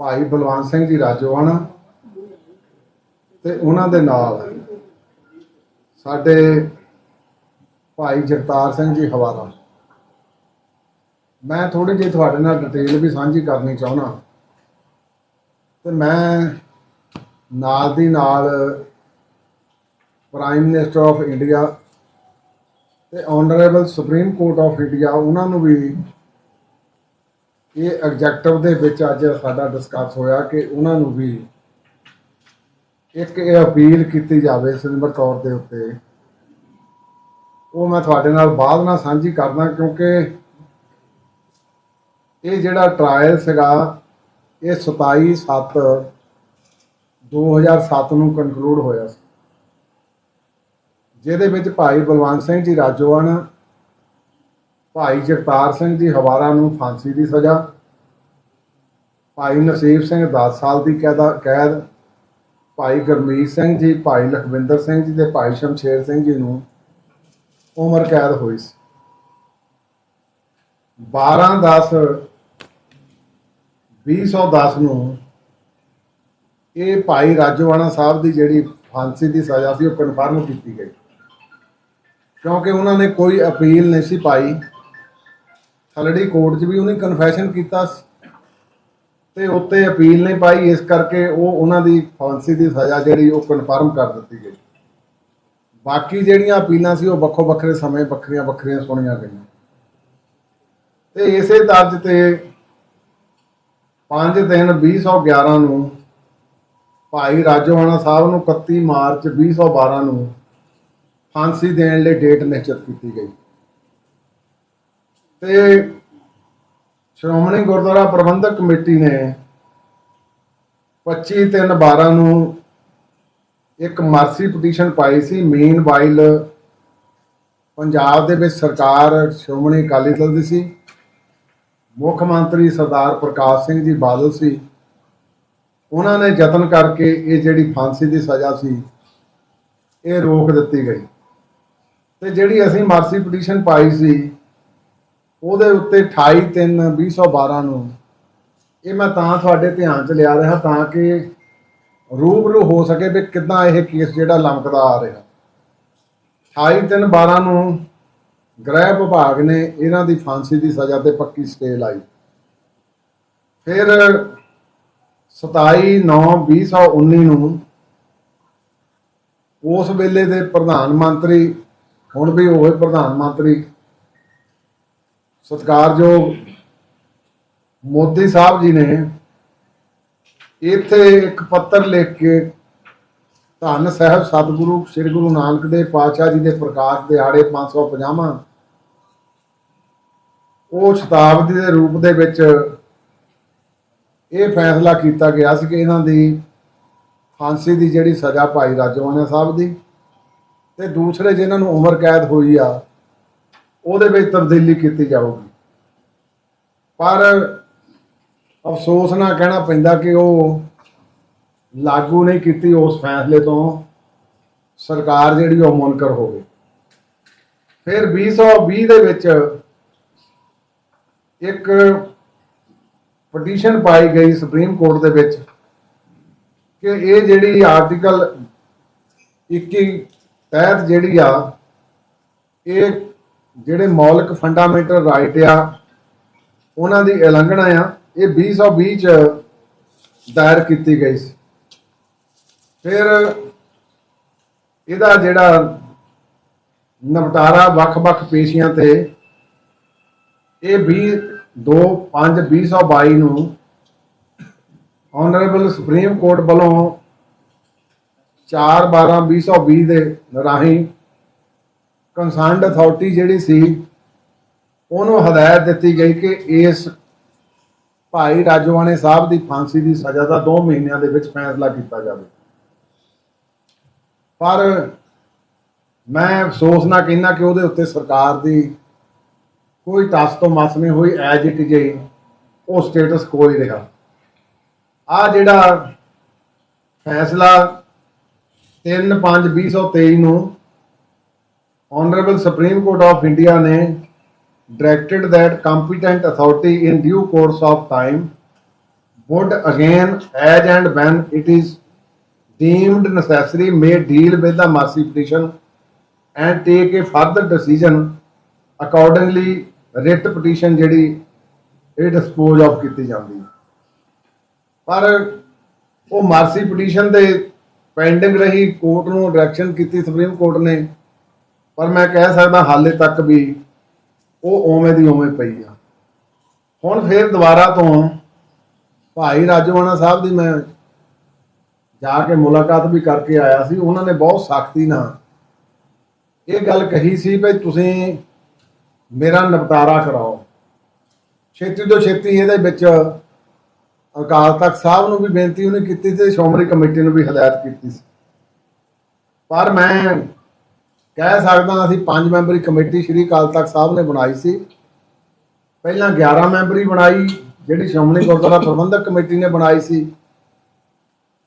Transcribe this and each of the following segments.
ਭਾਈ ਬਲਵੰਤ ਸਿੰਘ ਜੀ ਰਾਜੋਆਣਾ ਤੇ ਉਹਨਾਂ ਦੇ ਨਾਲ ਸਾਡੇ ਭਾਈ ਜਗਤਾਰ ਸਿੰਘ ਜੀ ਹਵਾਰਾ। ਮੈਂ ਥੋੜੀ ਜਿਹੀ ਤੁਹਾਡੇ ਨਾਲ ਡਿਟੇਲ ਵੀ ਸਾਂਝੀ ਕਰਨੀ ਚਾਹੁੰਦਾ। ਤੇ ਮੈਂ ਨਾਲ ਦੀ ਨਾਲ ਪ੍ਰਾਈਮ ਮਿਨਿਸਟਰ ਆਫ ਇੰਡੀਆ ਤੇ honourable supreme court of India ਉਹਨਾਂ ਨੂੰ ਵੀ ਇਹ ਐਗਜੈਕਟਿਵ ਦੇ ਵਿੱਚ ਅੱਜ ਸਾਡਾ ਡਿਸਕਸ ਹੋਇਆ ਕਿ ਉਹਨਾਂ ਨੂੰ ਵੀ ਇੱਕ ਇਹ ਅਪੀਲ ਕੀਤੀ ਜਾਵੇ ਸਿੰਬਰ ਤੌਰ ਦੇ ਉੱਤੇ। ਉਹ ਮੈਂ ਤੁਹਾਡੇ ਨਾਲ ਬਾਅਦ ਨਾਲ ਸਾਂਝੀ ਕਰਦਾ ਕਿਉਂਕਿ ਇਹ ਜਿਹੜਾ ਟ੍ਰਾਇਲ ਸੀਗਾ, ਇਹ 27 7 2007 ਨੂੰ ਕਨਕਲੂਡ ਹੋਇਆ ਸੀ। ਜਿਹਦੇ ਵਿੱਚ ਭਾਈ ਬਲਵੰਤ ਸਿੰਘ ਜੀ ਰਾਜੋਆਣਾ ਭਾਈ ਜਗਤਾਰ ਸਿੰਘ ਜੀ ਹਵਾਰਾ ਨੂੰ ਫਾਂਸੀ ਦੀ ਸਜ਼ਾ, ਭਾਈ ਨਸੀਬ ਸਿੰਘ 10 ਸਾਲ ਦੀ ਕੈਦਾ, ਕੈਦ, ਭਾਈ ਗੁਰਮੀਤ ਸਿੰਘ ਜੀ, ਭਾਈ ਲਖਵਿੰਦਰ ਸਿੰਘ ਜੀ ਤੇ ਭਾਈ ਸ਼ਮਸ਼ੇਰ ਸਿੰਘ ਜੀ ਨੂੰ ਉਮਰ ਕੈਦ ਹੋਈ ਸੀ। 12 10 2010 ਨੂੰ ਇਹ ਭਾਈ ਰਾਜੋਆਣਾ ਸਾਹਿਬ ਦੀ ਜਿਹੜੀ ਫਾਂਸੀ ਦੀ ਸਜ਼ਾ ਸੀ ਉਹ ਕਨਫਰਮ ਕੀਤੀ ਗਈ। ਕਿਉਂਕਿ ਉਹਨਾਂ ਨੇ ਕੋਈ ਅਪੀਲ ਨਹੀਂ ਸੀ ਪਾਈ। ਥਲੜੀ ਕੋਰਟ 'ਚ ਵੀ ਉਹਨੇ ਕਨਫੈਸ਼ਨ ਕੀਤਾ ਸੀ। ਤੇ ਉੱਤੇ ਅਪੀਲ ਨਹੀਂ ਪਾਈ, ਇਸ ਕਰਕੇ ਉਹ ਉਹਨਾਂ ਦੀ ਫਾਂਸੀ ਦੀ ਸਜ਼ਾ ਜਿਹੜੀ ਉਹ ਕਨਫਰਮ ਕਰ ਦਿੱਤੀ ਗਈ। ਬਾਕੀ ਜਿਹੜੀਆਂ ਅਪੀਲਾਂ ਸੀ, ਉਹ ਵੱਖੋ ਵੱਖਰੇ ਸਮੇਂ ਵੱਖਰੀਆਂ ਵੱਖਰੀਆਂ ਸੁਣੀਆਂ ਗਈਆਂ। ਤੇ ਇਸੇ ਦਰਜ ਤੇ 5 ਦਿਨ 2011 ਨੂੰ ਭਾਈ ਰਾਜੋਆਣਾ ਸਾਹਿਬ ਨੂੰ 31 ਮਾਰਚ 2012 ਨੂੰ ਫਾਂਸੀ ਦੇਣ ਲਈ ਡੇਟ ਨਿਸ਼ਚਿਤ ਕੀਤੀ ਗਈ। ਤੇ ਸ਼੍ਰੋਮਣੀ ਗੁਰਦੁਆਰਾ ਪ੍ਰਬੰਧਕ ਕਮੇਟੀ ਨੇ 25 3 12 ਨੂੰ ਇੱਕ ਮਰਸੀ ਪਟੀਸ਼ਨ ਪਾਈ ਸੀ। ਮੀਨ ਵਾਈਲ ਪੰਜਾਬ ਦੇ ਵਿੱਚ ਸਰਕਾਰ ਸ਼੍ਰੋਮਣੀ ਅਕਾਲੀ ਦਲ ਦੀ ਸੀ। ਮੁੱਖ ਮੰਤਰੀ ਸਰਦਾਰ ਪ੍ਰਕਾਸ਼ ਸਿੰਘ ਜੀ ਬਾਦਲ ਸੀ। ਉਹਨਾਂ ਨੇ ਯਤਨ ਕਰਕੇ ਇਹ ਜਿਹੜੀ ਫਾਂਸੀ ਦੀ ਸਜ਼ਾ ਸੀ, ਇਹ ਰੋਕ ਦਿੱਤੀ ਗਈ। ਤੇ ਜਿਹੜੀ ਅਸੀਂ ਮਰਸੀ ਪਟੀਸ਼ਨ ਪਾਈ ਸੀ ਉਹਦੇ ਉੱਤੇ 28 3 2012 ਨੂੰ ਇਹ ਮੈਂ ਤਾਂ ਤੁਹਾਡੇ ਧਿਆਨ 'ਚ ਲਿਆ ਰਿਹਾ ਤਾਂ ਕਿ ਰੂਬਰੂ ਹੋ ਸਕੇ ਵੀ ਕਿੱਦਾਂ ਇਹ ਕੇਸ ਜਿਹੜਾ ਲਮਕਦਾ ਆ ਰਿਹਾ। 28 3 12 ਨੂੰ ਗ੍ਰਹਿ ਵਿਭਾਗ ਨੇ ਇਹਨਾਂ ਦੀ ਫਾਂਸੀ ਦੀ ਸਜ਼ਾ ਤੇ ਪੱਕੀ ਸਟੇ ਲਾਈ। ਫਿਰ 27 9 2019 ਨੂੰ ਉਸ ਵੇਲੇ ਦੇ ਪ੍ਰਧਾਨ ਮੰਤਰੀ, ਹੁਣ ਵੀ ਉਹ ਪ੍ਰਧਾਨ ਮੰਤਰੀ ਸਤਿਕਾਰਯੋਗ ਮੋਦੀ ਸਾਹਿਬ ਜੀ ਨੇ ਇੱਥੇ ਇੱਕ ਪੱਤਰ ਲਿਖ ਕੇ ਧੰਨ ਸਾਹਿਬ ਸਤਿਗੁਰੂ, ਸ੍ਰੀ ਗੁਰੂ ਨਾਨਕ ਦੇਵ ਪਾਤਸ਼ਾਹ ਜੀ ਦੇ ਪ੍ਰਕਾਸ਼ ਦਿਹਾੜੇ 550ਵਾਂ ਉਹ ਸ਼ਤਾਬਦੀ ਦੇ ਰੂਪ ਦੇ ਵਿੱਚ ਇਹ ਫੈਸਲਾ ਕੀਤਾ ਗਿਆ ਸੀ ਕਿ ਇਹਨਾਂ ਦੀ ਫਾਂਸੀ ਦੀ ਜਿਹੜੀ ਸਜ਼ਾ ਭਾਈ ਰਾਜਵਾਨਾ ਸਾਹਿਬ ਦੀ ਤੇ ਦੂਸਰੇ ਜਿਨ੍ਹਾਂ ਨੂੰ ਉਮਰ ਕੈਦ ਹੋਈ ਆ ਉਹਦੇ ਵਿੱਚ ਤਬਦੀਲੀ ਕੀਤੀ ਜਾਊਗੀ। ਪਰ ਅਫਸੋਸ ਨਾਲ ਕਹਿਣਾ ਪੈਂਦਾ ਕਿ ਉਹ ਲਾਗੂ ਨਹੀਂ ਕੀਤੀ ਉਸ ਫੈਸਲੇ ਤੋਂ। ਸਰਕਾਰ ਜਿਹੜੀ ਉਹ ਮੁਨਕਰ ਹੋ ਗਈ। ਫਿਰ 2020 ਦੇ ਵਿੱਚ ਇੱਕ ਪਟੀਸ਼ਨ ਪਾਈ ਗਈ ਸੁਪਰੀਮ ਕੋਰਟ ਦੇ ਵਿੱਚ ਕਿ ਇਹ ਜਿਹੜੀ ਆਰਟੀਕਲ 21 ਤਹਿਤ ਜਿਹੜੀ ਆ, ਇਹ ਜਿਹੜੇ ਮੌਲਿਕ ਫੰਡਾਮੈਂਟਲ ਰਾਈਟ ਆ, ਉਹਨਾਂ ਦੀ ਉਲੰਘਣਾ ਆ, ਇਹ 2020 ਚ ਦਾਇਰ ਕੀਤੀ ਗਈ ਸੀ। ਫਿਰ ਇਹਦਾ ਜਿਹੜਾ ਨਿਪਟਾਰਾ ਵੱਖ-ਵੱਖ ਪੇਸ਼ੀਆਂ ਤੇ, ਇਹ 20 2 5 2022 ਨੂੰ ਆਨਰੇਬਲ ਸੁਪਰੀਮ ਕੋਰਟ ਵੱਲੋਂ 4 12 2020 ਦੇ ਰਾਹੀਂ ਕੰਸਰਨਡ ਅਥਾਰਟੀ ਜਿਹੜੀ ਸੀ, ਉਹਨੂੰ ਹਦਾਇਤ ਦਿੱਤੀ ਗਈ ਕਿ ਇਸ ਭਾਈ ਰਾਜਵਾਨੇ ਸਾਹਿਬ ਦੀ ਫਾਂਸੀ ਦੀ ਸਜ਼ਾ ਦਾ 2 ਮਹੀਨਿਆਂ ਦੇ ਵਿੱਚ ਫੈਸਲਾ ਕੀਤਾ ਜਾਵੇ। ਪਰ ਮੈਂ ਅਫਸੋਸ ਨਾਲ ਕਹਿੰਦਾ ਕਿ ਉਹਦੇ ਉੱਤੇ ਸਰਕਾਰ ਦੀ ਕੋਈ ਟਸ ਤੋਂ ਮਸ ਨਹੀਂ ਹੋਈ ਐਜ ਇਟ ਇਜ਼ ਉਹ ਸਟੇਟਸ ਕੋਈ ਰਿਹਾ। ਆ ਜਿਹੜਾ ਫੈਸਲਾ 3/5/2023 ਨੂੰ honourable supreme court of India ਨੇ directed that competent authority in due course of time would again as and when it is deemed necessary may deal with the mercy petition and take a further decision accordingly writ petition ਜਿਹੜੀ ਇਹ dispose of ਕੀਤੀ ਜਾਂਦੀ ਹੈ ਪਰ ਉਹ mercy petition ਦੇ pending ਰਹੀ court ਨੂੰ ਡਾਇਰੈਕਸ਼ਨ ਕੀਤੀ ਸੁਪਰੀਮ ਕੋਰਟ ਨੇ ਪਰ ਮੈਂ ਕਹਿ ਸਕਦਾ ਹਾਲੇ ਤੱਕ ਵੀ ਉਹ ਓਵੇਂ ਦੀ ਓਵੇਂ ਪਈ ਆ। ਹੁਣ ਫੇਰ ਦੁਬਾਰਾ ਤੋਂ ਭਾਈ ਰਾਜੋਆਣਾ ਸਾਹਿਬ ਦੀ ਮੈਂ ਜਾ ਕੇ ਮੁਲਾਕਾਤ ਵੀ ਕਰਕੇ ਆਇਆ ਸੀ। ਉਹਨਾਂ ਨੇ ਬਹੁਤ ਸਖਤੀ ਨਾਲ ਇਹ ਗੱਲ ਕਹੀ ਸੀ ਵੀ ਤੁਸੀਂ ਮੇਰਾ ਨਿਪਟਾਰਾ ਕਰਾਓ। ਛੇਤੀ ਤੋਂ ਛੇਤੀ ਇਹਦੇ ਵਿੱਚ ਅਕਾਲ ਤਖਤ ਸਾਹਿਬ ਨੂੰ ਵੀ ਬੇਨਤੀ ਉਹਨੇ ਕੀਤੀ ਤੇ ਸ਼੍ਰੋਮਣੀ ਕਮੇਟੀ ਨੂੰ ਵੀ ਹਦਾਇਤ ਕੀਤੀ ਸੀ। ਪਰ ਮੈਂ ਕਹਿ ਸਕਦਾ ਅਸੀਂ ਪੰਜ ਮੈਂਬਰੀ ਕਮੇਟੀ ਸ਼੍ਰੀ ਅਕਾਲ ਤਖਤ ਸਾਹਿਬ ਨੇ ਬਣਾਈ ਸੀ। ਪਹਿਲਾਂ 11 ਮੈਂਬਰੀ ਬਣਾਈ, ਜਿਹੜੀ ਸ਼੍ਰੋਮਣੀ ਗੁਰਦੁਆਰਾ ਪ੍ਰਬੰਧਕ ਕਮੇਟੀ ਨੇ ਬਣਾਈ ਸੀ।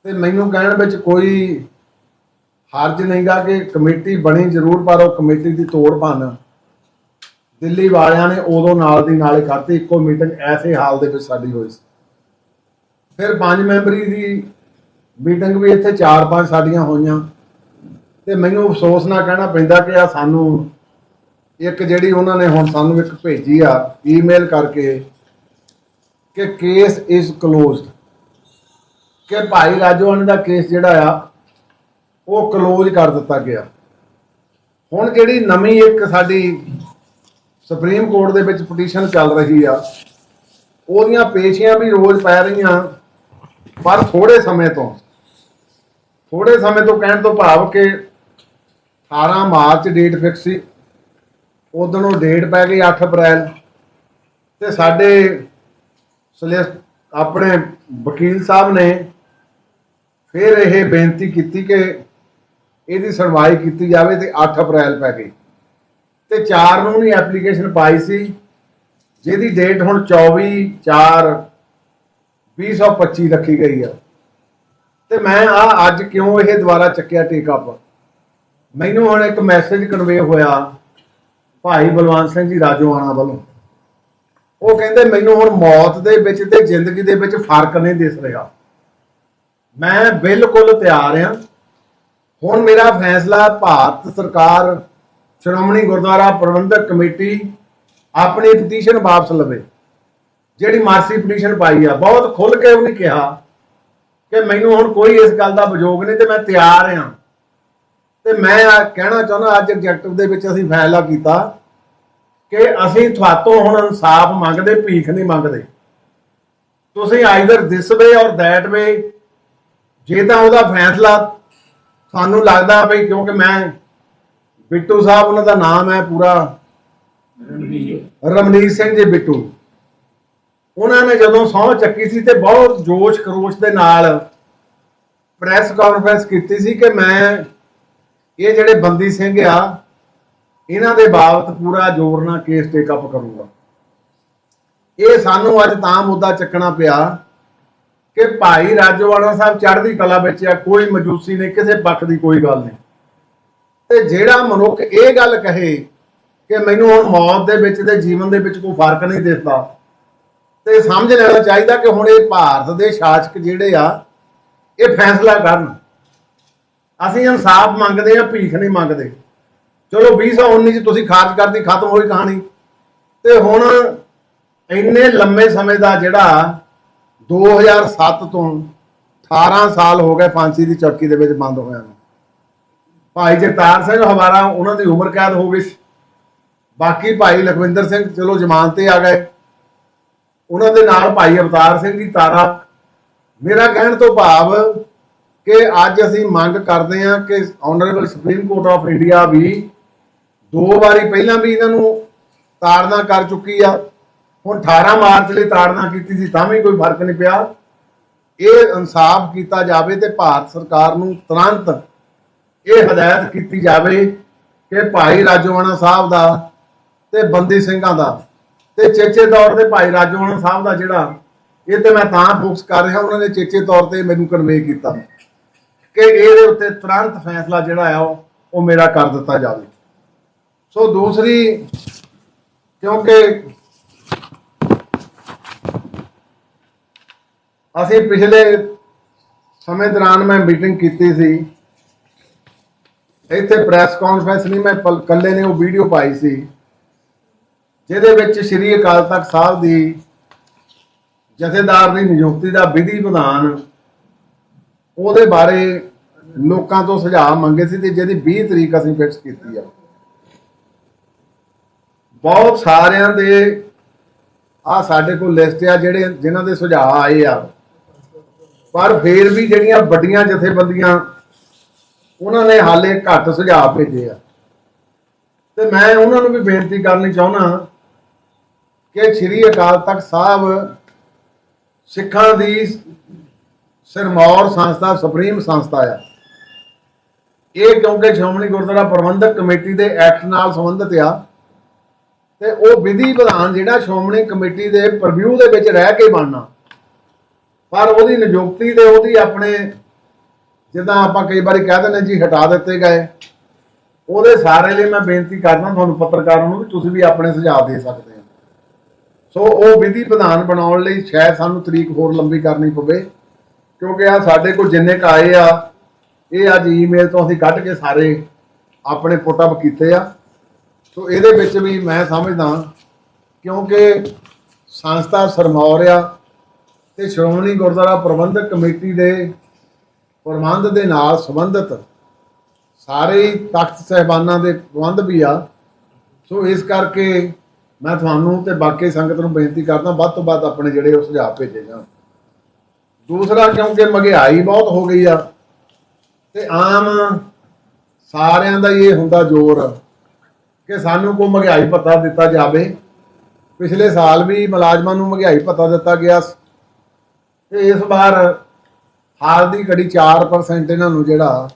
ਤੇ ਮੈਨੂੰ ਕਹਿਣ ਵਿੱਚ ਕੋਈ ਹਰਜ ਨਹੀਂਗਾ ਕਿ ਕਮੇਟੀ ਬਣੀ ਜ਼ਰੂਰ, ਪਰ ਉਹ ਕਮੇਟੀ ਦੀ ਤੋੜ ਭੰਨ। ਦਿੱਲੀ ਵਾਲਿਆਂ ਨੇ ਉਦੋਂ ਨਾਲ ਦੀ ਨਾਲੇ ਕਰਤੀ, ਇੱਕੋ ਮੀਟਿੰਗ ਐਸੇ ਹਾਲ ਦੇ ਵਿੱਚ ਸਾਡੀ ਹੋਈ ਸੀ। ਫਿਰ ਪੰਜ ਮੈਂਬਰੀ ਦੀ ਮੀਟਿੰਗ ਵੀ ਇੱਥੇ ਚਾਰ ਪੰਜ ਸਾਡੀਆਂ ਹੋਈਆਂ। ਤੇ ਮੈਨੂੰ ਅਫਸੋਸ ਨਾਲ ਕਹਿਣਾ ਪੈਂਦਾ ਕਿ ਆ ਸਾਨੂੰ ਇੱਕ ਜਿਹੜੀ ਉਹਨਾਂ ਨੇ ਹੁਣ ਸਾਨੂੰ ਇੱਕ ਭੇਜੀ ਆ ਈਮੇਲ ਕਰਕੇ ਕਿ ਕੇਸ ਇਜ਼ ਕਲੋਜ਼ਡ ਕਿ ਭਾਈ ਰਾਜੋਆਣ ਦਾ ਕੇਸ ਜਿਹੜਾ ਆ, ਉਹ ਕਲੋਜ਼ ਕਰ ਦਿੱਤਾ ਗਿਆ। ਹੁਣ ਜਿਹੜੀ ਨਵੀਂ ਇੱਕ ਸਾਡੀ ਸੁਪਰੀਮ ਕੋਰਟ ਦੇ ਵਿੱਚ ਪਟੀਸ਼ਨ ਚੱਲ ਰਹੀ ਆ, ਉਹਦੀਆਂ ਪੇਸ਼ੀਆਂ ਵੀ ਰੋਜ਼ ਪੈ ਰਹੀਆਂ, ਪਰ ਥੋੜੇ ਸਮੇਂ ਤੋਂ ਥੋੜੇ ਸਮੇਂ ਤੋਂ ਕਹਿਣ ਤੋਂ ਭਾਵ ਕਿ 18 ਮਾਰਚ ਡੇਟ ਫਿਕਸ ਸੀ। ਉਦੋਂ ਉਹ ਡੇਟ ਪੈ ਗਈ 8 ਅਪ੍ਰੈਲ। ਤੇ ਸਾਡੇ ਸਲਿਸ ਆਪਣੇ ਵਕੀਲ ਸਾਹਿਬ ਨੇ ਫਿਰ ਇਹ ਬੇਨਤੀ ਕੀਤੀ ਕਿ ਇਹਦੀ ਸੁਣਵਾਈ ਕੀਤੀ ਜਾਵੇ ਤੇ 8 ਅਪ੍ਰੈਲ ਪੈ ਗਈ। ਤੇ 4 ਨੂੰ ਨਹੀਂ ਐਪਲੀਕੇਸ਼ਨ ਪਾਈ ਸੀ, ਜਿਹਦੀ ਡੇਟ ਹੁਣ 24 4 2025 ਰੱਖੀ ਗਈ ਆ। ਤੇ ਮੈਂ ਆ ਅੱਜ ਕਿਉਂ ਇਹ ਦੁਬਾਰਾ ਚੱਕਿਆ ਟੇਕ ਅਪ ਮੈਨੂੰ ਹੁਣ ਇੱਕ ਮੈਸੇਜ ਕਨਵੇ ਹੋਇਆ ਭਾਈ ਬਲਵੰਤ ਸਿੰਘ ਜੀ ਰਾਜੋਆਣਾ ਵੱਲੋਂ। ਉਹ ਕਹਿੰਦੇ, ਮੈਨੂੰ ਹੁਣ ਮੌਤ ਦੇ ਵਿੱਚ ਤੇ ਜ਼ਿੰਦਗੀ ਦੇ ਵਿੱਚ ਫ਼ਰਕ ਨਹੀਂ ਦਿਸ ਰਿਹਾ। ਮੈਂ ਬਿਲਕੁਲ ਤਿਆਰ ਹਾਂ। ਹੁਣ ਮੇਰਾ ਫੈਸਲਾ ਭਾਰਤ ਸਰਕਾਰ, ਸ਼੍ਰੋਮਣੀ ਗੁਰਦੁਆਰਾ ਪ੍ਰਬੰਧਕ ਕਮੇਟੀ ਆਪਣੀ ਪਟੀਸ਼ਨ ਵਾਪਸ ਲਵੇ। ਜਿਹੜੀ ਮਾਰਸੀ ਪਟੀਸ਼ਨ ਪਾਈ ਆ, ਬਹੁਤ ਖੁੱਲ ਕੇ ਉਹਨੇ ਕਿਹਾ ਕਿ ਮੈਨੂੰ ਹੁਣ ਕੋਈ ਇਸ ਗੱਲ ਦਾ ਵਿਜੋਗ ਨਹੀਂ ਤੇ ਮੈਂ ਤਿਆਰ ਹਾਂ। ਤੇ ਮੈਂ ਕਹਿਣਾ ਚਾਹੁੰਦਾ, ਅੱਜ ਐਗਜੈਕਟਿਵ ਦੇ ਵਿੱਚ ਅਸੀਂ ਫੈਸਲਾ ਕੀਤਾ ਕਿ ਅਸੀਂ ਤੁਹਾਤੋਂ ਹੁਣ ਇਨਸਾਫ ਮੰਗਦੇ, ਭੀਖ ਨਹੀਂ ਮੰਗਦੇ। ਤੁਸੀਂ ਆਈਦਰ ਦਿਸ ਵੇ ਔਰ ਦੈਟ ਵੇ ਜੇ ਤਾਂ ਉਹਦਾ ਫੈਸਲਾ ਸਾਨੂੰ ਲੱਗਦਾ ਵੀ ਕਿਉਂਕਿ ਮੈਂ ਬਿੱਟੂ ਸਾਹਿਬ, ਉਹਨਾਂ ਦਾ ਨਾਮ ਹੈ ਪੂਰਾ ਰਮਨੀਤ ਸਿੰਘ ਜੀ ਬਿੱਟੂ। ਉਹਨਾਂ ਨੇ ਜਦੋਂ ਸਹੁੰ ਚੱਕੀ ਸੀ ਤੇ ਬਹੁਤ ਜੋਸ਼ ਖਰੋਸ਼ ਦੇ ਨਾਲ ਪ੍ਰੈਸ ਕਾਨਫਰੰਸ ਕੀਤੀ ਸੀ ਕਿ ਮੈਂ ਇਹ ਜਿਹੜੇ ਬੰਦੀ ਸਿੰਘ ਆ, ਇਹਨਾਂ ਦੇ ਬਾਬਤ ਪੂਰਾ ਜ਼ੋਰ ਨਾਲ ਕੇਸ ਟੇਕ ਅਪ ਕਰੂੰਗਾ। ਇਹ ਸਾਨੂੰ ਅੱਜ ਤਾਂ ਮੁੱਦਾ ਚੱਕਣਾ ਪਿਆ ਕਿ ਭਾਈ ਰਾਜੋਵਾਲਾ ਸਾਹਿਬ ਚੜ੍ਹਦੀ ਕਲਾ ਵਿੱਚ ਆ, ਕੋਈ ਮਜੂਸੀ ਨਹੀਂ, ਕਿਸੇ ਪੱਖ ਦੀ ਕੋਈ ਗੱਲ ਨਹੀਂ। ਤੇ ਜਿਹੜਾ ਮਨੁੱਖ ਇਹ ਗੱਲ ਕਹੇ ਕਿ ਮੈਨੂੰ ਹੁਣ ਮੌਤ ਦੇ ਵਿੱਚ ਤੇ ਜੀਵਨ ਦੇ ਵਿੱਚ ਕੋਈ ਫ਼ਰਕ ਨਹੀਂ ਦਿਸਦਾ, ਤੇ ਸਮਝ ਲੈਣਾ ਚਾਹੀਦਾ ਕਿ ਹੁਣ ਇਹ ਭਾਰਤ ਦੇ ਸ਼ਾਸਕ ਜਿਹੜੇ ਆ, ਇਹ ਫੈਸਲਾ ਕਰਨ। ਅਸੀਂ ਇਨਸਾਫ ਮੰਗਦੇ ਆ ਭੀਖ ਨਹੀਂ ਮੰਗਦੇ। ਚਲੋ 2019 ਚ ਤੁਸੀਂ ਖਾਰਜ ਕਰਦੀ ਖਤਮ ਹੋਈ ਕਹਾਣੀ। ਤੇ ਹੁਣ ਇੰਨੇ ਲੰਮੇ ਸਮੇਂ ਦਾ ਜਿਹੜਾ 2007 ਤੋਂ 18 ਸਾਲ ਹੋ ਗਏ ਫਾਂਸੀ ਦੀ ਚੌਕੀ ਦੇ ਵਿੱਚ ਬੰਦ ਹੋਇਆ ਨੂੰ। ਭਾਈ ਜਗਤਾਰ ਸਿੰਘ ਹਵਾਰਾ, ਉਹਨਾਂ ਦੀ ਉਮਰ ਕੈਦ ਹੋ ਗਈ ਸੀ। ਬਾਕੀ ਭਾਈ ਲਖਵਿੰਦਰ ਸਿੰਘ, ਚਲੋ ਜ਼ਮਾਨਤ ਤੇ ਆ ਗਏ। ਉਹਨਾਂ ਦੇ ਨਾਲ ਭਾਈ ਅਵਤਾਰ ਸਿੰਘ ਜੀ, ਤਾਰਾ। ਮੇਰਾ ਕਹਿਣ ਤੋਂ ਭਾਵ ਕਿ ਅੱਜ ਅਸੀਂ ਮੰਗ ਕਰਦੇ ਹਾਂ ਕਿ honourable supreme court of India ਵੀ ਦੋ ਵਾਰੀ ਪਹਿਲਾਂ ਵੀ ਇਹਨਾਂ ਨੂੰ ਤਾੜਨਾ ਕਰ ਚੁੱਕੀ ਆ। ਹੁਣ 18 ਮਾਰਚ ਲਈ ਤਾੜਨਾ ਕੀਤੀ ਸੀ, ਤਾਂ ਵੀ ਕੋਈ ਫ਼ਰਕ ਨਹੀਂ ਪਿਆ। ਇਹ ਇਨਸਾਫ ਕੀਤਾ ਜਾਵੇ ਤੇ ਭਾਰਤ ਸਰਕਾਰ ਨੂੰ ਤੁਰੰਤ ਇਹ ਹਦਾਇਤ ਕੀਤੀ ਜਾਵੇ ਕਿ ਭਾਈ ਰਾਜੋਆਣਾ ਸਾਹਿਬ ਦਾ ਤੇ ਬੰਦੀ ਸਿੰਘਾਂ ਦਾ ਤੇ ਚੇਚੇ ਤੌਰ ਤੇ ਭਾਈ ਰਾਜੋਆਣਾ ਸਾਹਿਬ ਦਾ ਜਿਹੜਾ, ਇਹ ਤੇ ਮੈਂ ਤਾਂ ਫੋਕਸ ਕਰ ਰਿਹਾ, ਉਹਨਾਂ ਨੇ ਚੇਚੇ ਤੌਰ ਤੇ ਮੈਨੂੰ ਕਨਵੇ ਕੀਤਾ। ਕਿ ਇਹਦੇ ਉੱਤੇ ਤੁਰੰਤ ਫੈਸਲਾ ਜਿਹੜਾ ਆ, ਉਹ ਉਹ ਮੇਰਾ ਕਰ ਦਿੱਤਾ ਜਾਵੇ। ਸੋ ਦੂਸਰੀ, ਕਿਉਂਕਿ ਅਸੀਂ ਪਿਛਲੇ ਸਮੇਂ ਦੌਰਾਨ ਮੈਂ ਮੀਟਿੰਗ ਕੀਤੀ ਸੀ। ਇੱਥੇ ਪ੍ਰੈਸ ਕਾਨਫਰੰਸ ਨਹੀਂ, ਮੈਂ ਪਲ- ਇਕੱਲੇ ਨੇ ਉਹ ਵੀਡੀਓ ਪਾਈ ਸੀ। ਜਿਹਦੇ ਵਿੱਚ ਸ੍ਰੀ ਅਕਾਲ ਤਖਤ ਸਾਹਿਬ ਦੀ ਜਥੇਦਾਰ ਦੀ ਨਿਯੁਕਤੀ ਦਾ ਵਿਧੀ ਵਿਧਾਨ ਉਹਦੇ ਬਾਰੇ ਲੋਕਾਂ ਤੋਂ ਸੁਝਾਅ ਮੰਗੇ ਸੀ ਤੇ ਜਿਹਦੀ 20 ਤਰੀਕ ਅਸੀਂ ਫਿਕਸ ਕੀਤੀ ਆ। ਬਹੁਤ ਸਾਰਿਆਂ ਦੇ ਆ ਸਾਡੇ ਕੋਲ ਲਿਸਟ ਆ ਜਿਹੜੇ ਜਿਨ੍ਹਾਂ ਦੇ ਸੁਝਾਅ ਆਏ ਆ। ਪਰ ਫੇਰ ਵੀ ਜਿਹੜੀਆਂ ਵੱਡੀਆਂ ਜਥੇਬੰਦੀਆਂ, ਉਹਨਾਂ ਨੇ ਹਾਲੇ ਘੱਟ ਸੁਝਾਅ ਭੇਜੇ ਆ। ਤੇ ਮੈਂ ਉਹਨਾਂ ਨੂੰ ਵੀ ਬੇਨਤੀ ਕਰਨੀ ਚਾਹੁੰਦਾ ਕਿ ਸ੍ਰੀ ਅਕਾਲ ਤਖਤ ਸਾਹਿਬ ਸਿੱਖਾਂ ਦੀ ਸਿਰਮੌਰ ਸੰਸਥਾ, ਸੁਪਰੀਮ ਸੰਸਥਾ ਆ। ਇਹ ਕਿਉਂਕਿ ਸ਼੍ਰੋਮਣੀ ਗੁਰਦੁਆਰਾ ਪ੍ਰਬੰਧਕ ਕਮੇਟੀ ਦੇ ਐਕਟ ਨਾਲ ਸੰਬੰਧਿਤ ਆ, ਤੇ ਉਹ ਵਿਧੀ ਵਿਧਾਨ ਜਿਹੜਾ ਸ਼੍ਰੋਮਣੀ ਕਮੇਟੀ ਦੇ ਪ੍ਰਵਿਊ ਦੇ ਵਿੱਚ ਰਹਿ ਕੇ ਬਣਨਾ। ਪਰ ਉਹਦੀ ਨਿਯੁਕਤੀ ਤੇ ਉਹਦੀ ਆਪਣੇ, ਜਿੱਦਾਂ ਆਪਾਂ ਕਈ ਵਾਰੀ ਕਹਿ ਦਿੰਦੇ ਜੀ, ਹਟਾ ਦਿੱਤੇ ਗਏ। ਉਹਦੇ ਸਾਰੇ ਲਈ ਮੈਂ ਬੇਨਤੀ ਕਰਦਾ ਤੁਹਾਨੂੰ ਪੱਤਰਕਾਰਾਂ ਨੂੰ ਵੀ ਤੁਸੀਂ ਵੀ ਆਪਣੇ ਸੁਝਾਅ ਦੇ ਸਕਦੇ ਹੋ। ਸੋ ਉਹ ਵਿਧੀ ਵਿਧਾਨ ਬਣਾਉਣ ਲਈ ਸ਼ਾਇਦ ਸਾਨੂੰ ਤਰੀਕ ਹੋਰ ਲੰਬੀ ਕਰਨੀ ਪਵੇ। ਕਿਉਂਕਿ ਆ ਸਾਡੇ ਕੋਲ ਜਿੰਨੇ ਕ ਆਏ ਆ, ਇਹ ਅੱਜ ਈਮੇਲ ਤੋਂ ਅਸੀਂ ਕੱਢ ਕੇ ਸਾਰੇ ਆਪਣੇ ਪੁੱਟ ਅਪ ਕੀਤੇ ਆ। ਸੋ ਇਹਦੇ ਵਿੱਚ ਵੀ ਮੈਂ ਸਮਝਦਾ ਕਿਉਂਕਿ ਸੰਸਥਾ ਸਰਮੌਰ ਆ ਤੇ ਸ਼੍ਰੋਮਣੀ ਗੁਰਦੁਆਰਾ ਪ੍ਰਬੰਧਕ ਕਮੇਟੀ ਦੇ ਪ੍ਰਬੰਧ ਦੇ ਨਾਲ ਸੰਬੰਧਿਤ ਸਾਰੇ ਤਖਤ ਸਹਿਬਾਨਾਂ ਦੇ ਪ੍ਰਬੰਧ ਵੀ ਆ। ਸੋ ਇਸ ਕਰਕੇ ਮੈਂ ਤੁਹਾਨੂੰ ਤੇ ਬਾਕੀ ਸੰਗਤ ਨੂੰ ਬੇਨਤੀ ਕਰਦਾ, ਵੱਧ ਤੋਂ ਵੱਧ ਆਪਣੇ ਜਿਹੜੇ ਉਹ ਸੁਝਾਅ ਭੇਜੇ ਜਾਣ। ਦੂਸਰਾ ਕਿਉਂਕਿ ਮਹਿੰਗਾਈ ਬਹੁਤ ਹੋ ਗਈ ਆ, ਤੇ ਆਮ ਸਾਰਿਆਂ ਦਾ ਇਹ ਹੁੰਦਾ ਜ਼ੋਰ ਕਿ ਸਾਨੂੰ ਕੋਈ ਮਹਿੰਗਾਈ ਭੱਤਾ ਦਿੱਤਾ ਜਾਵੇ। ਪਿਛਲੇ ਸਾਲ ਵੀ ਮੁਲਾਜ਼ਮਾਂ ਨੂੰ ਮਹਿੰਗਾਈ ਭੱਤਾ ਦਿੱਤਾ ਗਿਆ ਸੀ। ਤੇ ਇਸ ਵਾਰ ਹਾਲ ਦੀ ਘੜੀ 4% ਇਹਨਾਂ ਨੂੰ ਜਿਹੜਾ,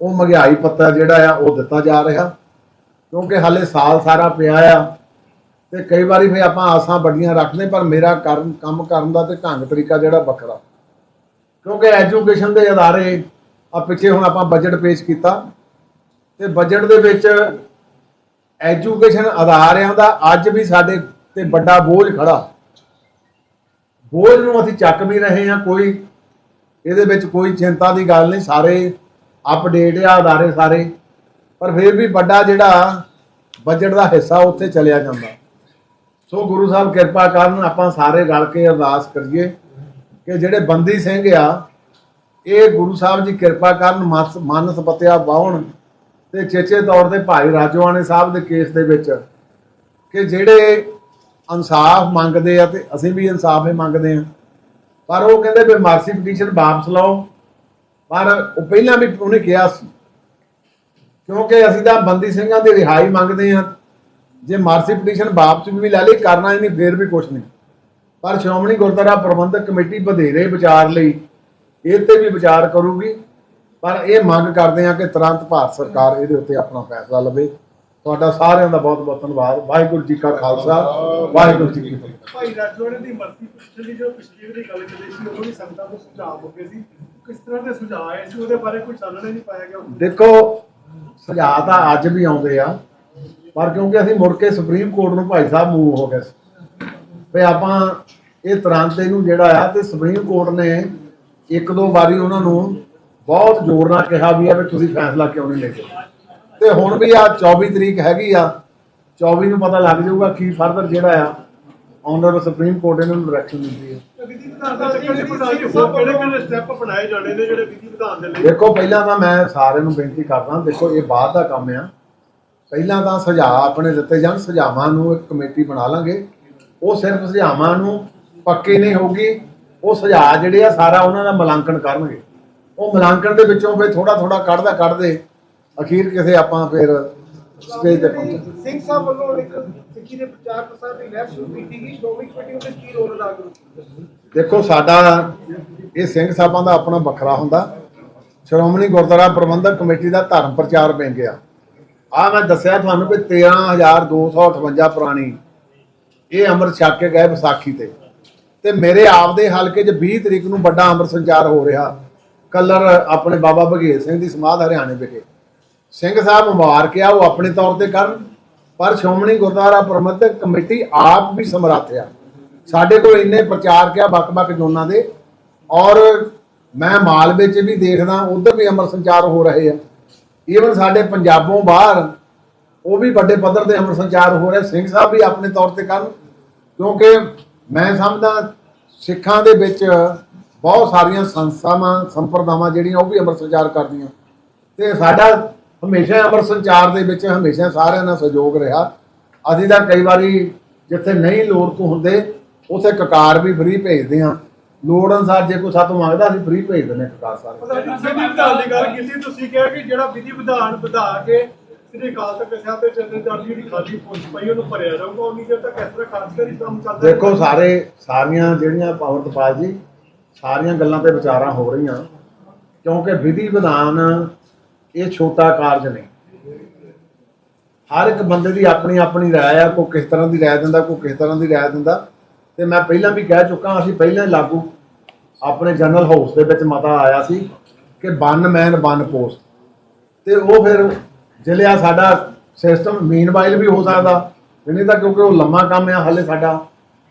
ਉਹ ਮਹਿੰਗਾਈ ਭੱਤਾ ਜਿਹੜਾ ਆ, ਉਹ ਦਿੱਤਾ ਜਾ ਰਿਹਾ। ਕਿਉਂਕਿ ਹਾਲੇ ਸਾਲ ਸਾਰਾ ਪਿਆ ਆ ਤੇ ਕਈ ਵਾਰੀ ਫੇ ਆਪਾਂ ਆਸਾਂ ਵੱਡੀਆਂ ਰੱਖਦੇ ਪਰ ਮੇਰਾ ਕਰਨ, ਕੰਮ ਕਰਨ ਦਾ ਤੇ ਢੰਗ ਤਰੀਕਾ ਜਿਹੜਾ ਵੱਖਰਾ। ਕਿਉਂਕਿ ਐਜੂਕੇਸ਼ਨ ਦੇ ਅਦਾਰੇ ਆ, ਪਿੱਛੇ ਹੁਣ ਆਪਾਂ ਬਜਟ ਪੇਸ਼ ਕੀਤਾ। ਤੇ ਬਜਟ ਦੇ ਵਿੱਚ ਐਜੂਕੇਸ਼ਨ ਅਦਾਰਿਆਂ ਦਾ ਅੱਜ ਵੀ ਸਾਡੇ ਤੇ ਵੱਡਾ ਬੋਝ ਖੜਾ। ਬੋਝ ਨੂੰ ਅਸੀਂ ਚੱਕ ਵੀ ਰਹੇ ਹਾਂ, ਕੋਈ ਇਹਦੇ ਵਿੱਚ ਕੋਈ ਚਿੰਤਾ ਦੀ ਗੱਲ ਨਹੀਂ, ਸਾਰੇ ਅਪਡੇਟ ਆ ਅਦਾਰੇ ਸਾਰੇ। ਪਰ ਫਿਰ ਵੀ ਵੱਡਾ ਜਿਹੜਾ ਬਜਟ ਦਾ ਹਿੱਸਾ ਉੱਥੇ ਚਲਿਆ ਜਾਂਦਾ। ਸੋ ਗੁਰੂ ਸਾਹਿਬ ਕਿਰਪਾ ਕਰਨ ਆਪਾਂ ਸਾਰੇ ਰਲ ਕੇ ਅਰਦਾਸ ਕਰੀਏ ਕਿ ਜਿਹੜੇ ਬੰਦੀ ਸਿੰਘ ਆ, ਇਹ ਗੁਰੂ ਸਾਹਿਬ ਜੀ ਕਿਰਪਾ ਕਰਨ ਮਸ- ਮਨ ਸਪਤਿਆ ਬਾਉਣ ਤੇ ਚੇਚੇ ਤੌਰ ਤੇ ਭਾਈ ਰਾਜੋਆਣੇ ਸਾਹਿਬ ਦੇ ਕੇਸ ਦੇ ਵਿੱਚ ਕਿ ਜਿਹੜੇ ਇਨਸਾਫ ਮੰਗਦੇ ਆ ਤੇ ਅਸੀਂ ਵੀ ਇਨਸਾਫ ਹੀ ਮੰਗਦੇ ਆ। ਪਰ ਉਹ ਕਹਿੰਦੇ ਵੀ ਮਾਰਸੀ ਪਟੀਸ਼ਨ ਵਾਪਸ ਲਓ। ਪਰ ਉਹ ਪਹਿਲਾਂ ਵੀ ਉਹਨੇ ਕਿਹਾ ਸੀ, ਕਿਉਂਕਿ ਅਸੀਂ ਤਾਂ ਬੰਦੀ ਸਿੰਘਾਂ ਦੀ ਰਿਹਾਈ ਮੰਗਦੇ ਆ। ਜੇ ਮਾਰਸੀ ਪਟੀਸ਼ਨ ਵਾਪਸ ਵੀ ਲੈ ਲਈ ਕਰਨਾ ਹੀ ਨਹੀਂ ਫੇਰ ਵੀ ਕੁਝ ਨਹੀਂ। ਪਰ ਸ਼੍ਰੋਮਣੀ ਗੁਰਦੁਆਰਾ ਪ੍ਰਬੰਧਕ ਕਮੇਟੀ ਵਧੇਰੇ ਵਿਚਾਰ ਲਈ ਇਹ ਤੇ ਵੀ ਵਿਚਾਰ ਕਰੂਗੀ। ਪਰ ਇਹ ਮੰਗ ਕਰਦੇ ਆ ਕਿ ਤੁਰੰਤ ਭਾਰਤ ਸਰਕਾਰ ਇਹਦੇ ਉੱਤੇ ਆਪਣਾ ਫੈਸਲਾ ਲਵੇ। ਤੁਹਾਡਾ ਸਾਰਿਆਂ ਦਾ ਬਹੁਤ ਬਹੁਤ ਧੰਨਵਾਦ। ਵਾਹਿਗੁਰੂ ਜੀ ਕਾ ਖਾਲਸਾ ਵਾਹਿਗੁਰੂ ਜੀ ਕੀ ਫਤਿਹ। ਭਾਈ ਰਾਜੋੜੇ ਦੀ ਮਰਜ਼ੀ ਪਿਛਲੀ ਦੀ ਜੋ ਪਿਛਲੀ ਵਾਰੀ ਗੱਲ ਕਰੀ ਸੀ ਉਦੋਂ ਵੀ ਸੰਗਤਾਂ ਨੂੰ ਸੁਝਾਅ ਮੁੱਕੇ ਸੀ। ਕਿਸ ਤਰ੍ਹਾਂ ਦੇ ਸੁਝਾਅ ਆਏ ਸੀ? ਉਹਦੇ ਬਾਰੇ ਕੋਈ ਚਾਨਣਾ ਨਹੀਂ ਪਾਇਆ ਗਿਆ। ਦੇਖੋ ਸੁਝਾਅ ਤਾਂ ਅੱਜ ਵੀ ਆਉਂਦੇ ਆ। ਪਰ ਕਿਉਂਕਿ ਅਸੀਂ ਮੁੜ ਕੇ ਸੁਪਰੀਮ ਕੋਰਟ ਨੂੰ ਭਾਈ ਸਾਹਿਬ ਮੂਵ ਹੋ ਗਏ ਸੀ। ਵੀ ਆਪਾਂ ਇਹ ਤੁਰੰਤ ਇਹਨੂੰ ਜਿਹੜਾ ਆ ਤੇ ਸੁਪਰੀਮ ਕੋਰਟ ਨੇ ਇੱਕ ਦੋ ਵਾਰੀ ਉਹਨਾਂ ਨੂੰ ਬਹੁਤ ਜ਼ੋਰ ਨਾਲ ਕਿਹਾ ਵੀ ਆ ਵੀ ਤੁਸੀਂ ਫੈਸਲਾ ਕਿਉਂ ਨਹੀਂ ਲੈਂਦੇ ਤੇ ਹੁਣ ਵੀ ਆ 24 ਤਰੀਕ ਹੈਗੀ ਆ 24 ਨੂੰ ਪਤਾ ਲੱਗ ਜਾਊਗਾ ਕੀ ਫਰਦਰ ਜਿਹੜਾ ਆ ਆਨਰੇਬਲ ਸੁਪਰੀਮ ਕੋਰਟ ਇਹਨਾਂ ਨੂੰ ਡਾਇਰੈਕਸ਼ਨ ਦਿੰਦੀ ਹੈ ਨੇ ਦੇਖੋ ਪਹਿਲਾਂ ਤਾਂ ਮੈਂ ਸਾਰਿਆਂ ਨੂੰ ਬੇਨਤੀ ਕਰਦਾ ਦੇਖੋ ਇਹ ਬਾਅਦ ਦਾ ਕੰਮ ਆ। ਪਹਿਲਾਂ ਤਾਂ ਸੁਝਾਅ ਆਪਣੇ ਦਿੱਤੇ ਜਾਣ ਸੁਝਾਵਾਂ ਨੂੰ ਇੱਕ ਕਮੇਟੀ ਬਣਾ ਲਾਂਗੇ। ਉਹ ਸਿਰਫ ਸੁਝਾਵਾਂ ਨੂੰ ਪੱਕੇ ਨਹੀਂ ਹੋਗੀ ਉਹ ਸੁਝਾਅ ਜਿਹੜੇ ਆ ਸਾਰਾ ਉਹਨਾਂ ਦਾ ਮੁਲਾਂਕਣ ਕਰਨਗੇ। ਉਹ ਮੁਲਾਂਕਣ ਦੇ ਵਿੱਚੋਂ ਫਿਰ ਥੋੜਾ ਥੋੜਾ ਕੱਢਦਾ ਕੱਢਦੇ ਅਖੀਰ ਕਿਸੇ ਆਪਾਂ ਫਿਰ ਸਟੇਜ ਤੇ ਪਹੁੰਚਾਂਗੇ ਸਿੰਘ ਸਾਹਿਬ ਵੱਲੋਂ ਇੱਕ ਸਿੱਖੀ ਦੇ ਪ੍ਰਚਾਰ ਪ੍ਰਸਾਰ ਦੀ ਲਹਿਰ ਸ਼ੁਰੂ ਕੀਤੀ ਗਈ। ਸ਼੍ਰੋਮਣੀ ਕਮੇਟੀ ਉਹਦੇ ਕੀ ਰੋਲ ਅਦਾ ਕਰੂ ਦੇਖੋ ਸਾਡਾ ਇਹ ਸਿੰਘ ਸਾਹਿਬਾਂ ਦਾ ਆਪਣਾ ਵੱਖਰਾ ਹੁੰਦਾ। ਸ਼੍ਰੋਮਣੀ ਗੁਰਦੁਆਰਾ ਪ੍ਰਬੰਧਕ ਕਮੇਟੀ ਦਾ ਧਰਮ ਪ੍ਰਚਾਰ ਬਣ ਗਿਆ। ਆ ਮੈਂ ਦੱਸਿਆ ਤੁਹਾਨੂੰ ਕਿ 13258 ਪੁਰਾਣੀ। ਇਹ ਅੰਮ੍ਰਿਤ ਛਕ ਕੇ ਗਏ ਵਿਸਾਖੀ ਤੇ। ਤੇ ਮੇਰੇ ਆਪ ਦੇ ਹਲਕੇ 'ਚ 20 ਤਰੀਕ ਨੂੰ ਵੱਡਾ ਅੰਮ੍ਰਿਤ ਸੰਚਾਰ ਹੋ ਰਿਹਾ। ਕਲਰ ਆਪਣੇ ਬਾਬਾ ਬਘੇਲ ਸਿੰਘ ਦੀ ਸਮਾਧ ਹਰਿਆਣੇ ਵਿਖੇ। ਸਿੰਘ ਸਾਹਿਬ ਮੁਬਾਰਕ ਆ, ਉਹ ਆਪਣੇ ਤੌਰ ਤੇ ਕਰਨ। ਪਰ ਸ਼੍ਰੋਮਣੀ ਗੁਰਦੁਆਰਾ ਪ੍ਰਬੰਧਕ ਕਮੇਟੀ ਆਪ ਵੀ ਸਮਰੱਥ ਆ। ਸਾਡੇ ਕੋਲ ਇੰਨੇ ਪ੍ਰਚਾਰ ਆ ਵੱਖ-ਵੱਖ ਜ਼ੋਨਾਂ ਦੇ। ਔਰ ਮੈਂ ਮਾਲਵੇ 'ਚ ਵੀ ਦੇਖਦਾ, ਉਧਰ ਵੀ ਅਮਰ ਸੰਚਾਰ ਹੋ ਰਹੇ ਆ। ਈਵਨ ਸਾਡੇ ਪੰਜਾਬੋਂ ਬਾਹਰ, ਉਹ ਵੀ ਵੱਡੇ ਪੱਧਰ ਤੇ ਅਮਰ ਸੰਚਾਰ ਹੋ ਰਿਹਾ। ਸਿੰਘ ਸਾਹਿਬ ਵੀ ਆਪਣੇ ਤੌਰ ਤੇ ਕਰਨ, ਕਿਉਂਕਿ ਮੈਂ ਸਮਝਦਾ, ਸਿੱਖਾਂ ਦੇ ਵਿੱਚ ਬਹੁਤ ਸਾਰੀਆਂ ਸੰਸਥਾਵਾਂ, ਸੰਪਰਦਾਵਾਂ ਜਿਹੜੀਆਂ, ਉਹ ਵੀ ਅਮਰ ਸੰਚਾਰ ਕਰਦੀਆਂ। ਤੇ ਸਾਡਾ ਹਮੇਸ਼ਾ ਅਮਰ ਸੰਚਾਰ ਦੇ ਵਿੱਚ ਹਮੇਸ਼ਾ ਸਾਰਿਆਂ ਨਾਲ ਸਹਿਯੋਗ ਰਿਹਾ। ਅਸੀਂ ਤਾਂ ਕਈ ਵਾਰੀ ਜਿੱਥੇ ਨਹੀਂ ਲੋੜ ਤੋਂ ਹੁੰਦੇ, ਉਥੇ ਕਕਾਰ ਵੀ ਫ੍ਰੀ ਭੇਜਦੇ ਹਾਂ। ਲੋੜ ਅਨੁਸਾਰ ਜੇ ਕੋਈ ਸਾਤੋਂ ਮੰਗਦਾ ਅਸੀਂ ਫ੍ਰੀ ਭੇਜ ਦਿੰਦੇ ਹਾਂ ਕਕਾਰ ਸਾਰੇ ਪ੍ਰਧਾਨ ਜੀ ਵਿਧੀ ਵਿਧਾਨ ਦੀ ਗੱਲ ਕੀਤੀ ਤੁਸੀਂ ਕਿਹਾ ਕਿ ਜਿਹੜਾ ਵਿਧੀ ਵਿਧਾਨ ਵਧਾ ਕੇ ਸ੍ਰੀ ਅਕਾਲ ਤਖਤ ਸਾਹਿਬ ਤੇ ਚੰਦਰ ਚਾਰ ਦੀ ਜਿਹੜੀ ਖਾਲੀ ਪਹੁੰਚ ਪਈ ਉਹਨੂੰ ਭਰਿਆ ਜਾਊਗਾ। ਉਨੀ ਦੇਰ ਤੱਕ ਇਸ ਤਰ੍ਹਾਂ ਖਾਸ ਕਰੀ ਕੰਮ ਚੱਲਦਾ ਦੇਖੋ ਸਾਰੇ ਸਾਰੀਆਂ ਜਿਹੜੀਆਂ ਪਾਵਰਤਪਾਲ ਜੀ ਸਾਰੀਆਂ ਗੱਲਾਂ ਤੇ ਵਿਚਾਰਾਂ ਹੋ ਰਹੀਆਂ ਕਿਉਂਕਿ ਵਿਧੀ ਵਿਧਾਨ ਇਹ ਛੋਟਾ ਕਾਰਜ ਨਹੀਂ। ਹਰ ਇੱਕ ਬੰਦੇ ਦੀ ਆਪਣੀ ਆਪਣੀ ਰਾਏ ਆ ਕੋਈ ਕਿਸ ਤਰ੍ਹਾਂ ਦੀ ਰਾਏ ਦਿੰਦਾ ਕੋਈ ਕਿਸ ਤਰ੍ਹਾਂ ਦੀ ਰਾਏ ਦਿੰਦਾ। ਤੇ ਮੈਂ ਪਹਿਲਾਂ ਵੀ ਕਹਿ ਚੁੱਕਾ ਅਸੀਂ ਪਹਿਲਾਂ ਲਾਗੂ ਆਪਣੇ ਜਨਰਲ ਹਾਊਸ ਦੇ ਵਿੱਚ ਮਤਾ ਆਇਆ ਸੀ ਕਿ ਵਨ ਮੈਨ ਵਨ ਪੋਸਟ। ਤੇ ਉਹ ਫਿਰ ਜ਼ਿਲ੍ਹਿਆ ਸਾਡਾ ਸਿਸਟਮ ਮੀਨਵਾਈਲ ਵੀ ਹੋ ਸਕਦਾ ਨਹੀਂ ਤਾਂ ਕਿਉਂਕਿ ਉਹ ਲੰਮਾ ਕੰਮ ਆ ਹਾਲੇ ਸਾਡਾ।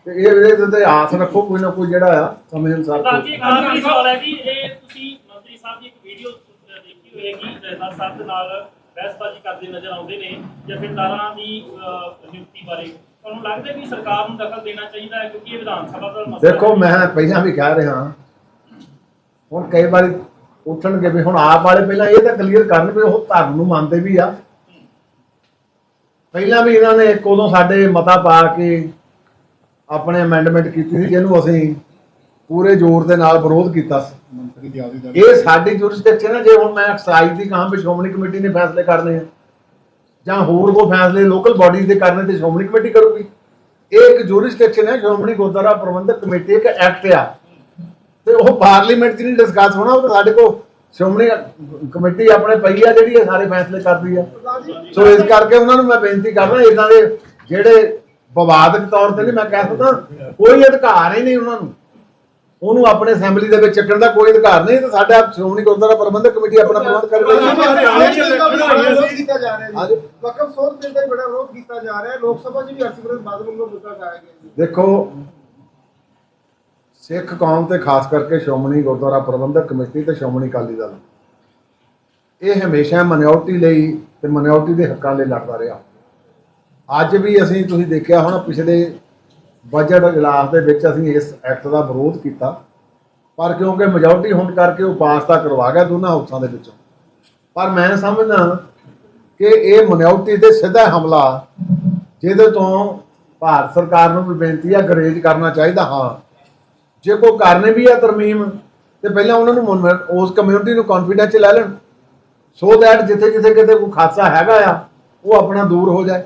ਤੇ ਇਹ ਇਹਦੇ ਤੇ ਆਸ ਰੱਖੋ ਕੋਈ ਨਾ ਕੋਈ ਜਿਹੜਾ ਆ ਸਮੇਂ ਅਨੁਸਾਰ ਪ੍ਰਧਾਨ ਜੀ ਆਖਰੀ ਸਵਾਲ ਹੈ ਜੀ ਇਹ ਤੁਸੀਂ ਮੰਤਰੀ ਸਾਹਿਬ ਦੀ ਇੱਕ ਵੀਡੀਓ ਦੇਖੀ ਹੋਏਗੀ ਜੈਸਾ ਸਾਹਿਬ ਦੇ ਨਾਲ ਬਹਿਸਬਾਜ਼ੀ ਕਰਦੇ ਨਜ਼ਰ ਆਉਂਦੇ ਨੇ ਜਥੇਦਾਰਾਂ ਦੀ ਅਹ, ਨਿਯੁਕਤੀ ਬਾਰੇ। ਤੁਹਾਨੂੰ ਲੱਗਦਾ ਵੀ ਸਰਕਾਰ ਨੂੰ ਦਖਲ ਦੇਣਾ ਚਾਹੀਦਾ ਹੈ ਕਿਉਂਕਿ ਇਹ ਵਿਧਾਨ ਸਭਾ ਦਾ ਮਸਲਾ ਦੇਖੋ। ਮੈਂ ਪਹਿਲਾਂ ਵੀ ਕਹਿ ਰਿਹਾ ਹੁਣ ਕਈ ਵਾਰੀ ਉੱਠਣਗੇ ਵੀ ਹੁਣ ਆਪ ਵਾਲੇ ਪਹਿਲਾਂ ਇਹ ਤਾਂ ਕਲੀਅਰ ਕਰਨ ਵੀ ਉਹ ਧਰਮ ਨੂੰ ਮੰਨਦੇ ਵੀ ਆ। ਪਹਿਲਾਂ ਵੀ ਇਹਨਾਂ ਨੇ ਇੱਕ ਉਦੋਂ ਸਾਡੇ ਮਤਾ ਪਾ ਕੇ ਆਪਣੇ ਅਮੈਂਡਮੈਂਟ ਕੀਤੀ ਸੀ ਜਿਹਨੂੰ ਅਸੀਂ ਪੂਰੇ ਜ਼ੋਰ ਦੇ ਨਾਲ ਵਿਰੋਧ ਕੀਤਾ ਸੀ। ਇਹ ਸਾਡੀ ਜੁਰਿਸਡਿਕਸ਼ਨ ਹੈ ਜੇ ਹੁਣ ਮੈਂ ਐਕਸਾਈਜ਼ ਦੀ ਕਹਾਂ ਵੀ ਸ਼੍ਰੋਮਣੀ ਕਮੇਟੀ ਨੇ ਫੈਸਲੇ ਕਰਨੇ ਆ। ਜਾਂ ਹੋਰ ਕੋ ਫੈਸਲੇ ਲੋਕਲ ਬਾਡੀਜ਼ ਦੇ ਕਰਨੇ ਤੇ ਸ਼੍ਰੋਮਣੀ ਕਮੇਟੀ ਕਰੂਗੀ। ਇਹ ਇੱਕ ਜੁਰਿਸਡਿਕਸ਼ਨ ਹੈ, ਸ਼੍ਰੋਮਣੀ ਗੁਰਦੁਆਰਾ ਪ੍ਰਬੰਧਕ ਕਮੇਟੀ ਇੱਕ ਐਕਟ ਆ। ਤੇ ਉਹ ਪਾਰਲੀਮੈਂਟ 'ਚ ਨਹੀਂ ਡਿਸਕਸ ਹੋਣਾ, ਉਹ ਤਾਂ ਸਾਡੇ ਕੋ ਸ਼੍ਰੋਮਣੀ ਕਮੇਟੀ ਆਪਣੇ ਪਈ ਆ ਜਿਹੜੀ ਇਹ ਸਾਰੇ ਫੈਸਲੇ ਕਰਦੀ ਆ। ਸੋ ਇਸ ਕਰਕੇ ਉਹਨਾਂ ਨੂੰ ਮੈਂ ਬੇਨਤੀ ਕਰਦਾ ਇਦਾਂ ਦੇ ਜਿਹੜੇ ਵਿਵਾਦਕ ਤੌਰ ਤੇ ਨਹੀਂ ਮੈਂ ਕਹਿ ਸਕਦਾ, ਕੋਈ ਅਧਿਕਾਰ ਹੀ ਨਹੀਂ ਉਹਨਾਂ ਨੂੰ। ਉਹਨੂੰ ਆਪਣੇ ਅਸੈਂਬਲੀ ਦੇ ਵਿੱਚ ਚੱਕਣ ਦਾ ਕੋਈ ਅਧਿਕਾਰ ਨਹੀਂ ਤੇ ਸਾਡਾ ਸ਼੍ਰੋਮਣੀ ਗੁਰਦੁਆਰਾ ਪ੍ਰਬੰਧਕ ਕਮੇਟੀ ਆਪਣਾ ਪ੍ਰਬੰਧ ਕਰ ਰਹੀ ਹੈ। ਵਕਫ ਸੋਧ ਹੀ ਬੜਾ ਵਿਰੋਧ ਕੀਤਾ ਜਾ ਰਿਹਾ। ਹੈ ਲੋਕ ਸਭਾ 'ਚ ਵੀ ਹਰਸਿਮਰਤ ਬਾਦਲ ਵੱਲੋਂ ਮੁੱਦਾ ਉਠਾਇਆ ਗਿਆ ਦੇਖੋ ਸਿੱਖ ਕੌਮ ਤੇ ਖਾਸ ਕਰਕੇ ਸ਼੍ਰੋਮਣੀ ਗੁਰਦੁਆਰਾ ਪ੍ਰਬੰਧਕ ਕਮੇਟੀ ਤੇ ਸ਼੍ਰੋਮਣੀ ਅਕਾਲੀ ਦਲ। ਇਹ ਹਮੇਸ਼ਾ ਮਨਿਓਰਟੀ ਲਈ ਤੇ ਮਨਿਓਰਟੀ ਦੇ ਹੱਕਾਂ ਲਈ ਲੜਦਾ ਰਿਹਾ। ਅੱਜ ਵੀ ਅਸੀਂ ਤੁਸੀਂ ਦੇਖਿਆ ਹੋਣਾ ਪਿਛਲੇ ਬਜਟ ਇਜਲਾਸ ਦੇ ਵਿੱਚ ਅਸੀਂ ਇਸ ਐਕਟ ਦਾ ਵਿਰੋਧ ਕੀਤਾ। ਪਰ ਕਿਉਂਕਿ ਮੈਜੋਰਟੀ ਹੋਣ ਕਰਕੇ ਉਹ ਪਾਸ ਤਾਂ ਕਰਵਾ ਗਿਆ ਦੋਨਾਂ ਹਾਊਸਾਂ ਦੇ ਵਿੱਚੋਂ। ਪਰ ਮੈਂ ਸਮਝਦਾ ਕਿ ਇਹ ਮਨਿਓਰਟੀ ਤੇ ਸਿੱਧਾ ਹਮਲਾ ਜਿਹਦੇ ਤੋਂ ਭਾਰਤ ਸਰਕਾਰ ਨੂੰ ਵੀ ਬੇਨਤੀ ਆ, ਗਰੇਜ ਕਰਨਾ ਚਾਹੀਦਾ, ਹਾਂ। ਜੇ ਕੋਈ ਕਰਨੇ ਵੀ ਆ ਤਰਮੀਮ, ਤੇ ਪਹਿਲਾਂ ਉਹਨਾਂ ਨੂੰ ਮਨ- ਉਸ ਕਮਿਊਨਿਟੀ ਨੂੰ ਕੌਨਫੀਡੈਂਸ ਚ ਲੈ ਲੈਣ। ਸੋ ਦੈਟ ਜਿੱਥੇ ਜਿੱਥੇ ਕਿਤੇ ਕੋਈ ਖਾਸਾ ਹੈਗਾ ਆ, ਉਹ ਆਪਣਾ ਦੂਰ ਹੋ ਜਾਏ।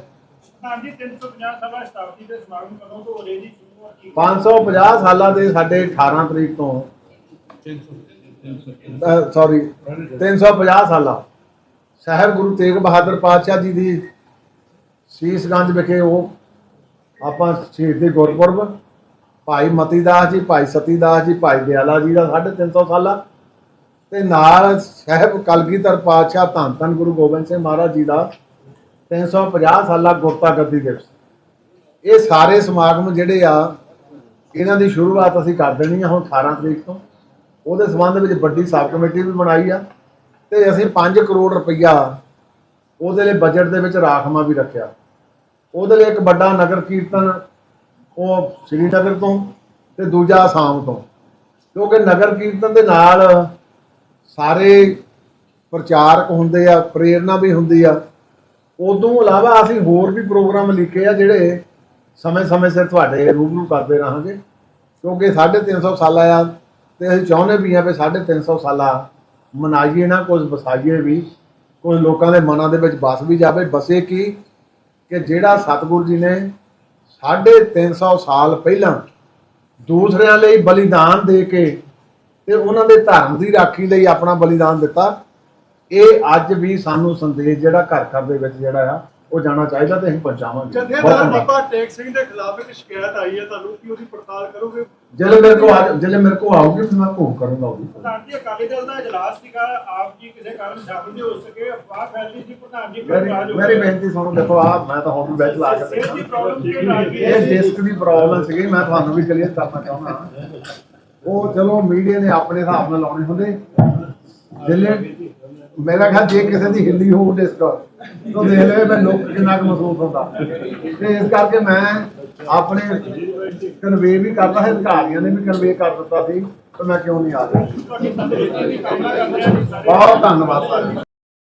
ਪ੍ਰਧਾਨ 350 ਸਭਾ ਸ਼ਤਾਬਦੀ ਦੇ ਸਮਾਗਮ ਕਦੋਂ ਤੋਂ ਹੋ ਰਹੇ ਜੀ? ਸ਼ੁਰੂ ਹੋ ਕੀ 550 ਸਾਲਾਂ ਦੇ ਸਾਡੇ 18 ਤਰੀਕ ਤੋਂ। ਸੌਰੀ 350 ਸਾਲਾਂ। ਸਾਹਿਬ ਗੁਰੂ ਤੇਗ ਬਹਾਦਰ ਪਾਤਸ਼ਾਹ ਜੀ ਦੀ ਸੀਸਗੰਜ ਵਿਖੇ ਉਹ ਆਪਾਂ ਸ਼ਹੀਦੀ ਗੁਰਪੁਰਬ, ਭਾਈ ਮਤੀ ਦਾਸ ਜੀ, ਭਾਈ ਸਤੀ ਦਾਸ ਜੀ, ਭਾਈ ਦਿਆਲਾ ਜੀ ਦਾ 350 ਸਾਲਾ। ਤੇ ਨਾਲ ਸਾਹਿਬ ਕਲਗੀਧਰ ਪਾਤਸ਼ਾਹ ਧੰਨ ਧੰਨ ਗੁਰੂ ਗੋਬਿੰਦ ਸਿੰਘ ਮਹਾਰਾਜ ਜੀ ਦਾ 350 ਸਾਲਾ ਗੁਰਤਾ ਗੱਦੀ ਦਿਵਸ ਇਹ ਸਾਰੇ ਸਮਾਗਮ ਜਿਹੜੇ ਆ, ਇਹਨਾਂ ਦੀ ਸ਼ੁਰੂਆਤ ਅਸੀਂ ਕਰ ਦੇਣੀ ਆ ਹੁਣ 18 ਤਰੀਕ ਤੋਂ। ਉਹਦੇ ਸੰਬੰਧ ਵਿੱਚ ਵੱਡੀ ਸਬ ਕਮੇਟੀ ਵੀ ਬਣਾਈ ਆ ਤੇ ਅਸੀਂ 5 ਕਰੋੜ ਰੁਪਈਆ ਉਹਦੇ ਲਈ ਬਜਟ ਦੇ ਵਿੱਚ ਰਾਖਵਾਂ ਵੀ ਰੱਖਿਆ। ਉਹਦੇ ਲਈ ਇੱਕ ਵੱਡਾ ਨਗਰ ਕੀਰਤਨ ਉਹ ਸ੍ਰੀਨਗਰ ਤੋਂ ਤੇ ਦੂਜਾ ਆਸਾਮ ਤੋਂ। ਕਿਉਂਕਿ ਨਗਰ ਕੀਰਤਨ ਦੇ ਨਾਲ ਸਾਰੇ ਪ੍ਰਚਾਰਕ ਹੁੰਦੇ ਆ, ਪ੍ਰੇਰਣਾ ਵੀ ਹੁੰਦੀ ਆ। ਉਦੋਂ ਇਲਾਵਾ ਅਸੀਂ ਹੋਰ ਵੀ ਪ੍ਰੋਗਰਾਮ ਲਿਖੇ ਆ ਜਿਹੜੇ ਸਮੇਂ-ਸਮੇਂ ਸਿਰ ਤੁਹਾਡੇ ਰੂਬਰੂ ਕਰਦੇ ਰਹਾਂਗੇ। ਕਿਉਂਕਿ 350 ਸਾਲਾ ਆ ਤੇ ਅਸੀਂ ਚਾਹੁੰਦੇ ਵੀ ਆ ਵੀ 350 ਸਾਲਾ ਮਨਾਈਏ ਨਾ, ਕੁਝ ਵਸਾਈਏ ਵੀ, ਕੁਝ ਲੋਕਾਂ ਦੇ ਮਨਾਂ ਦੇ ਵਿੱਚ ਬਸ ਵੀ ਜਾਵੇ। ਬਸੇ ਕੀ ਕਿ ਜਿਹੜਾ ਸਤਿਗੁਰੂ ਜੀ ਨੇ 350 ਸਾਲ ਪਹਿਲਾਂ ਦੂਸਰਿਆਂ ਲਈ ਬਲੀਦਾਨ ਦੇ ਕੇ ਤੇ ਉਹਨਾਂ ਦੇ ਧਰਮ ਦੀ ਰਾਖੀ ਲਈ ਆਪਣਾ ਬਲੀਦਾਨ ਦਿੱਤਾ ਇਹ ਅੱਜ ਵੀ ਸਾਨੂੰ ਸੰਦੇਸ਼ ਜਿਹੜਾ ਘਰ ਘਰ ਦੇ ਵਿੱਚ ਜਿਹੜਾ ਆ ਉਹ ਜਾਣਾ ਚਾਹੀਦਾ ਤੇ ਅਸੀਂ ਪਹੁੰਚਾਵਾਂਗੇ। ਜਥੇਦਾਰ। ਬਾਬਾ ਟੇਕ ਸਿੰਘ ਦੇ ਖਿਲਾਫ ਇੱਕ ਸ਼ਿਕਾਇਤ ਆਈ ਹੈ ਤੁਹਾਨੂੰ ਕੀ ਉਹਦੀ ਪੜਤਾਲ ਕਰੋਗੇ? ਜਦੋਂ ਮੇਰੇ ਆ- ਜਦੋਂ ਮੇਰੇ ਕੋਲ ਆਊਗੀ ਫਿਰ ਮੈਂ ਭੋਗ ਕਰੂੰਗਾ ਉਹਦੀ। ਪ੍ਰਧਾਨ ਜੀ ਅਕਾਲੀ ਦਲ ਦਾ ਇਜਲਾਸ ਸੀਗਾ ਆਪ ਜੀ ਕਿਸੇ ਕਾਰਨ ਸ਼ਾਮਲ ਨਹੀਂ ਹੋ ਸਕੇ। ਅਫਵਾਹ ਫੈਲੀ ਸੀ ਪ੍ਰਧਾਨ ਜੀ ਮੇਰੀ ਮੇਰੀ ਬੇਨਤੀ ਸੁਣੋ ਦੇਖੋ ਆ ਮੈਂ ਤਾਂ ਹੁਣ ਵੀ ਵਿੱਚ ਲਾ ਕੇ ਬੈਠਾ ਇਹ ਡਿਸਕ ਦੀ ਪ੍ਰੋਬਲਮ ਸੀਗੀ ਮੈਂ ਤੁਹਾਨੂੰ ਵੀ ਕਲੀਅਰ ਕਰਨਾ ਚਾਹੁੰਦਾ ਉਹ ਚਲੋ ਮੀਡੀਆ ਨੇ ਆਪਣੇ ਹਿਸਾਬ ਨਾਲ ਲਾਉਣੇ ਹੁੰਦੇ। ਜਿੱਲੇ ਮੇਰਾ ਖਿਆਲ ਜੇ ਕਿਸੇ ਦੀ ਹਿੱਲੀ ਹੋਊ ਡਿਸਕ ਤਾਂ ਦੇਖ ਲਵੇ ਮੈਂ ਲੋਕ ਕਿੰਨਾ ਕੁ ਮਹਿਸੂਸ ਹੁੰਦਾ। ਤੇ ਇਸ ਕਰਕੇ ਮੈਂ ਆਪਣੇ ਕਨਵੇ ਵੀ ਕਰਦਾ ਹੈ ਅਧਿਕਾਰੀਆਂ ਨੇ ਵੀ ਕਨਵੇ ਕਰ ਦਿੱਤਾ ਸੀ, ਤੇ ਮੈਂ ਕਿਉਂ ਨਹੀਂ ਆ ਰਿਹਾ। ਬਹੁਤ ਧੰਨਵਾਦ ਸਾਰਿਆਂ